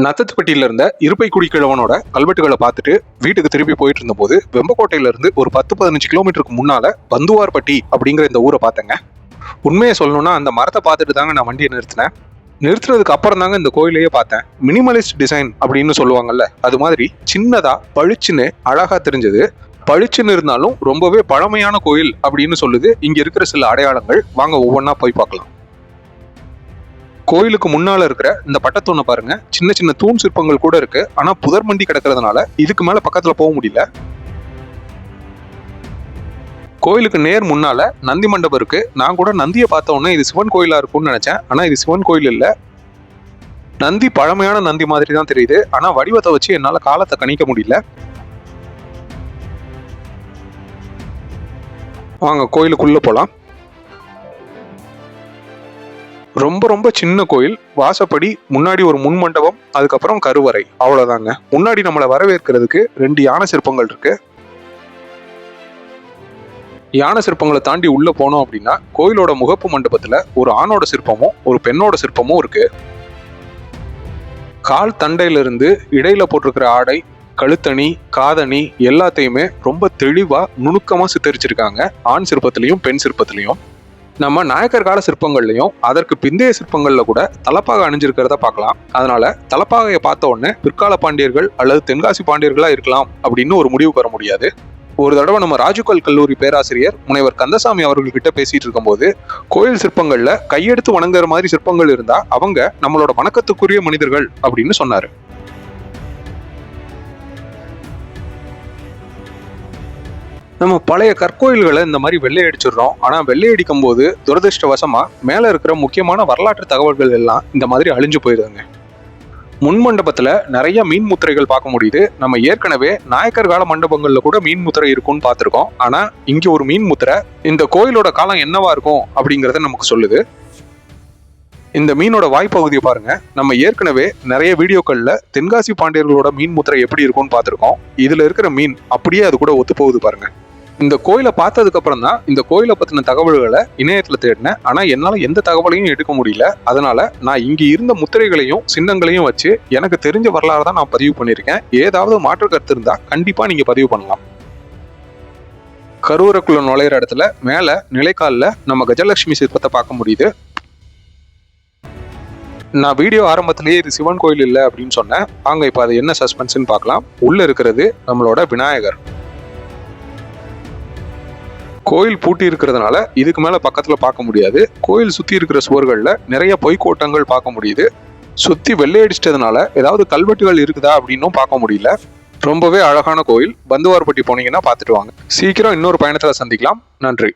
நத்தத்துப்பட்டியில இருந்த இருப்பை குடிக்கிழவனோட கல்வெட்டுகளை பார்த்துட்டு வீட்டுக்கு திரும்பி போயிட்டு இருந்தபோது வெம்பக்கோட்டையில இருந்து ஒரு பத்து பதினஞ்சு கிலோமீட்டருக்கு முன்னால பந்துவார்பட்டி அப்படிங்கிற இந்த ஊரை பார்த்தேங்க. உண்மையை சொல்லணும்னா அந்த மரத்தை பார்த்துட்டு தாங்க நான் வண்டியை நிறுத்தினேன். நிறுத்துறதுக்கு அப்புறம் தாங்க இந்த கோயிலையே பார்த்தேன். மினிமலிஸ்ட் டிசைன் அப்படின்னு சொல்லுவாங்கல்ல அது மாதிரி சின்னதா பளிச்சுன்னு அழகா தெரிஞ்சது. பளிச்சுன்னு இருந்தாலும் ரொம்பவே பழமையான கோயில் அப்படின்னு சொல்லுது. இங்க இருக்கிற சில அடையாளங்கள் வாங்க ஒவ்வொன்றா போய் பார்க்கலாம். கோயிலுக்கு முன்னால இருக்கிற இந்த பட்டத்தூணை பாருங்க. சின்ன சின்ன தூண் சிற்பங்கள் கூட இருக்கு. ஆனா புதர் மண்டி கிடக்கிறதுனால இதுக்கு மேல பக்கத்துல போக முடியல. கோயிலுக்கு நேர் முன்னால நந்தி மண்டபம் இருக்கு. நான் கூட நந்தியை பார்த்த உடனே இது சிவன் கோயிலா இருக்கும்னு நினைச்சேன். ஆனா இது சிவன் கோயில் இல்ல. நந்தி பழமையான நந்தி மாதிரி தான் தெரியுது. ஆனா வடிவத்தை வச்சு என்னால காலத்தை கணிக்க முடியல. வாங்க கோயிலுக்குள்ள போலாம். ரொம்ப ரொம்ப சின்ன கோயில் வாசப்படி முன்னாடி ஒரு முன் மண்டபம் அதுக்கப்புறம் கருவறை. அவ்வளோதாங்க முன்னாடி நம்மளை வரவேற்கிறதுக்கு ரெண்டு யானை சிற்பங்கள் இருக்கு. யானை சிற்பங்களை தாண்டி உள்ள போனோம் அப்படின்னா கோயிலோட முகப்பு மண்டபத்துல ஒரு ஆணோட சிற்பமும் ஒரு பெண்ணோட சிற்பமும் இருக்கு. கால் தண்டையிலிருந்து இடையில போட்டிருக்கிற ஆடை கழுத்தணி காதணி எல்லாத்தையுமே ரொம்ப தெளிவா நுணுக்கமா சித்தரிச்சிருக்காங்க. ஆண் சிற்பத்திலையும் பெண் சிற்பத்திலையும். நம்ம நாயக்கர் கால சிற்பங்கள்லையும் அதற்கு பிந்தைய சிற்பங்கள்ல கூட தலப்பாக அணிஞ்சிருக்கிறத பார்க்கலாம். அதனால தலப்பாகையை பார்த்த உடனே பிற்கால பாண்டியர்கள் அல்லது தென்காசி பாண்டியர்களா இருக்கலாம் அப்படின்னு ஒரு முடிவுக்கு வர முடியாது. ஒரு தடவை நம்ம ராஜுகல் கல்லூரி பேராசிரியர் முனைவர் கந்தசாமி அவர்கள்கிட்ட பேசிட்டு இருக்கும்போது கோயில் சிற்பங்கள்ல கையெடுத்து வணங்குற மாதிரி சிற்பங்கள் இருந்தா அவங்க நம்மளோட வணக்கத்துக்குரிய மனிதர்கள் அப்படின்னு சொன்னாரு. நம்ம பழைய கற்கோயில்களை இந்த மாதிரி வெள்ளை அடிச்சிடுறோம். ஆனால் வெள்ளை அடிக்கும் போது துரதிருஷ்டவசமாக மேலே இருக்கிற முக்கியமான வரலாற்று தகவல்கள் எல்லாம் இந்த மாதிரி அழிஞ்சு போயிடுதுங்க. முன் மண்டபத்தில் நிறைய மீன் முத்திரைகள் பார்க்க முடியுது. நம்ம ஏற்கனவே நாயக்கர் கால மண்டபங்களில் கூட மீன் முத்திரை இருக்கும்னு பார்த்துருக்கோம். ஆனால் இங்கே ஒரு மீன் முத்திரை இந்த கோயிலோட காலம் என்னவா இருக்கும் அப்படிங்கிறத நமக்கு சொல்லுது. இந்த மீனோட வாய்ப்பகுதியை பாருங்க. நம்ம ஏற்கனவே நிறைய வீடியோக்களில் தென்காசி பாண்டியர்களோட மீன் முத்திரை எப்படி இருக்கும்னு பார்த்துருக்கோம். இதில் இருக்கிற மீன் அப்படியே அது கூட ஒத்து போகுது பாருங்கள் இந்த கோயிலை பார்த்ததுக்கு அப்புறம் தான் இந்த கோயிலை பத்தின தகவல்களை இணையத்துல தேடினேன். ஆனா என்னால எந்த தகவலையும் எடுக்க முடியல. அதனால நான் இங்க இருந்த முத்திரைகளையும் சின்னங்களையும் வச்சு எனக்கு தெரிஞ்ச வரலாறு தான் நான் பதிவு பண்ணியிருக்கேன். ஏதாவது மாற்று கருத்து இருந்தா கண்டிப்பா நீங்க பதிவு பண்ணலாம். கருவறைக்குள்ள நுழையிற இடத்துல மேல நிலைக்காலில் நம்ம கஜலட்சுமி சிற்பத்தை பார்க்க முடியுது. நான் வீடியோ ஆரம்பத்திலேயே இது சிவன் கோயில் இல்லை அப்படின்னு சொன்னேன். வாங்க இப்போ அது என்ன சஸ்பென்ஸ்ன்னு பார்க்கலாம். உள்ள இருக்கிறது நம்மளோட விநாயகர். கோயில் பூட்டி இருக்கிறதுனால இதுக்கு மேல பக்கத்துல பார்க்க முடியாது. கோயில் சுத்தி இருக்கிற சுவர்கள்ல நிறைய பொய்க்கோட்டங்கள் பார்க்க முடியுது. சுத்தி வெள்ளையடிச்சிட்டதுனால ஏதாவது கல்வெட்டுகள் இருக்குதா அப்படின்னும் பார்க்க முடியல. ரொம்பவே அழகான கோயில். பந்துவார்பட்டி போனீங்கன்னா பார்த்துட்டு வாங்க. சீக்கிரம் இன்னொரு பயணத்துல சந்திக்கலாம். நன்றி.